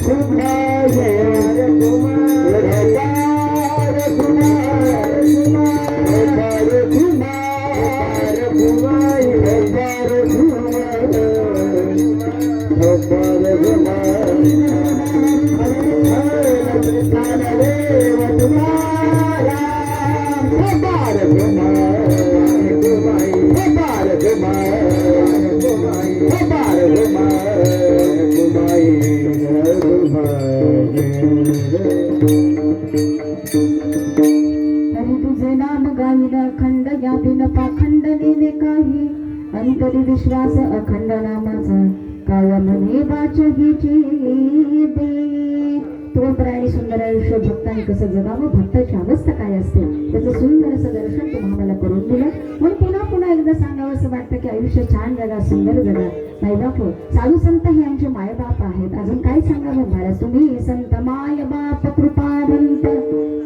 Kumar, Kumar, Kumar, Kumar, तरी तुझे नाम गाईल अखंड याविन पाखंड नेने काही. अंतरी विश्वास अखंड नामाचा. काय म्हणे वाचहीची दे परंपरा आणि सुंदर आयुष्य भक्ताने कसं जगावं? भक्ताची अवस्था काय असते? त्याचं सुंदर असं दर्शन तुम्हाला मला करून दिलं. म्हणून पुन्हा पुन्हा एकदा सांगावं असं वाटतं की आयुष्य छान जगा सुंदर जगा. नाही साधू संत हे आमचे मायबाप आहेत. अजून काय सांगावं? महाराज तुम्ही संत मायबाप कृपावंत.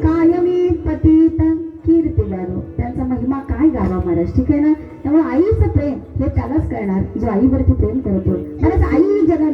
कायमी पतित कीर्ती गारो त्यांचा महिमा काय गावा महाराज? ठीक आहे ना? त्यामुळे आईचं प्रेम हे त्यालाच करणार जो आईवरती प्रेम करतो. महाराज आई जगा